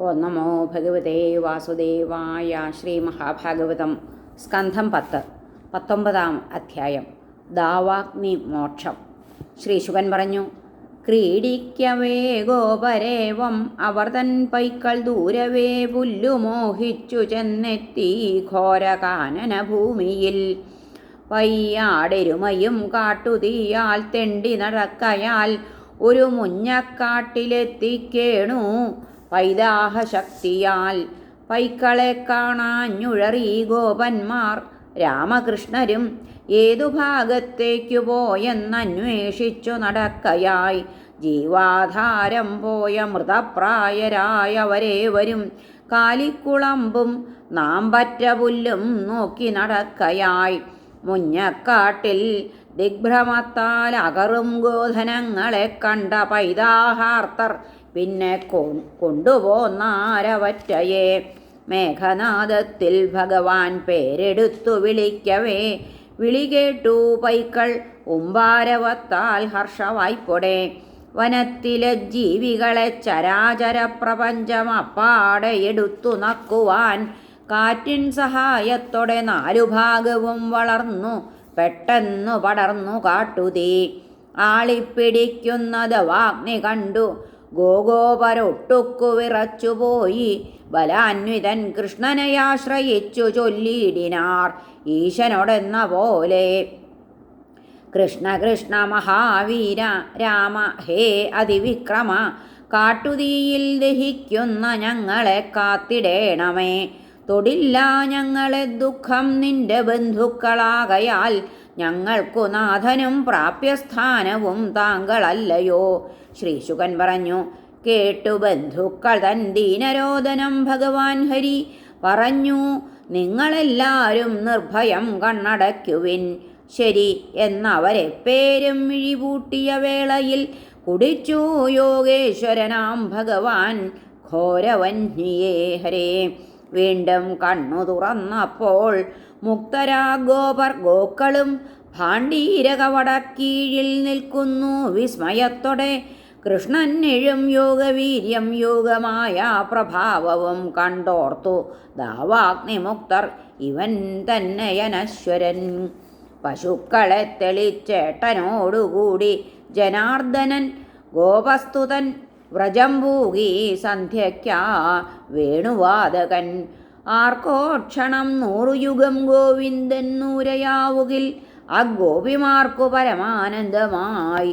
ഓ നമോ ഭഗവതേ വാസുദേവായ ശ്രീ മഹാഭാഗവതം സ്കന്ധം പത്ത് പത്തൊമ്പതാം അധ്യായം ദാവാഗ്നി മോക്ഷം. ശ്രീ ശുകൻ പറഞ്ഞു ക്രീഡിക്കവേ ഗോപരേവം അവർ തൻ പൈക്കൾ ദൂരവേ പുല്ലുമോഹിച്ചു ചെന്നെത്തി ഘോരകാനന ഭൂമിയിൽ. പയ്യാടെരുമയും കാട്ടുതീയാൽ തെണ്ടി നടക്കയാൽ ഒരു മുഞ്ഞക്കാട്ടിലെത്തിക്കേണു പൈതാഹശക്തിയാൽ പൈക്കളെ കാണാഞ്ഞുഴറി ഗോപന്മാർ രാമകൃഷ്ണരും ഏതു ഭാഗത്തേക്കു പോയെന്നന്വേഷിച്ചു നടക്കയായി. ജീവാധാരം പോയ മൃതപ്രായരായവരേവരും കാലിക്കുളമ്പും നാം പറ്റ പുല്ലും നോക്കി നടക്കയായി. മുഞ്ഞക്കാട്ടിൽ ദിഗ്ഭ്രമത്താൽ അകറും ഗോധനങ്ങളെ കണ്ട പൈതാഹാർത്തർ പിന്നെ കൊണ്ടുപോന്നാരവറ്റയെ മേഘനാദത്തിൽ ഭഗവാൻ പേരെടുത്തു വിളിക്കവേ. വിളി കേട്ടു പൈക്കൾ ഉമ്പാരവത്താൽ ഹർഷവായ്പൊടെ. വനത്തിലെ ജീവികളെ ചരാചര പ്രപഞ്ചം അപ്പാടെ എടുത്തു നക്കുവാൻ കാറ്റിൻ സഹായത്തോടെ നാലുഭാഗവും വളർന്നു പെട്ടെന്നു പടർന്നു കാട്ടുതീ. ആളിപ്പിടിക്കുന്നത് വാഗ്നി കണ്ടു ഗോഗോപരൊട്ടുക്കു വിറച്ചുപോയി ബലാന്വിതൻ കൃഷ്ണനെയാശ്രയിച്ചു ചൊല്ലിയിടിനാർ ഈശനോടെന്ന പോലെ കൃഷ്ണ കൃഷ്ണ മഹാവീര രാമ ഹേ അതിവിക്രമ കാട്ടുതീയിൽ ദഹിക്കുന്ന ഞങ്ങളെ കാത്തിടേണമേ. തൊടില്ല ഞങ്ങളെ ദുഃഖം നിന്റെ ബന്ധുക്കളാകയാൽ ഞങ്ങൾക്കു നാഥനും പ്രാപ്യസ്ഥാനവും താങ്കളല്ലയോ. ശ്രീശുകൻ പറഞ്ഞു കേട്ടു ബന്ധുക്കൾ തൻ ദീനരോധനം ഭഗവാൻ ഹരി. പറഞ്ഞു നിങ്ങളെല്ലാവരും നിർഭയം കണ്ണടയ്ക്കുവിൻ. ശരി എന്നവരെ പേരും മിഴിപൂട്ടിയ വേളയിൽ കുടിച്ചു യോഗേശ്വരനാം ഭഗവാൻ ഘോരവന്യേ ഹരേ. വീണ്ടും കണ്ണു തുറന്നപ്പോൾ മുക്തരാ ഗോപർ ഗോക്കളും ഭാണ്ഡീരകവടക്കീഴിൽ നിൽക്കുന്നു വിസ്മയത്തോടെ. കൃഷ്ണൻ എഴും യോഗവീര്യം യോഗമായ പ്രഭാവവും കണ്ടോർത്തു. ദാവാഗ്നിമുക്തർ ഇവൻ തന്നെയനശ്വരൻ പശുക്കളെ തെളിച്ചേട്ടനോടുകൂടി ജനാർദ്ദനൻ ഗോപസ്തുതൻ വ്രജം പൂകി സന്ധ്യയ്ക്കാ വേണുവാദകൻ ആർക്കോക്ഷണം നൂറുയുഗം നൂറു യുഗം ഗോവിന്ദൻ നൂരയാവുകിൽ ആ ഗോപിമാർക്കു പരമാനന്ദമായി.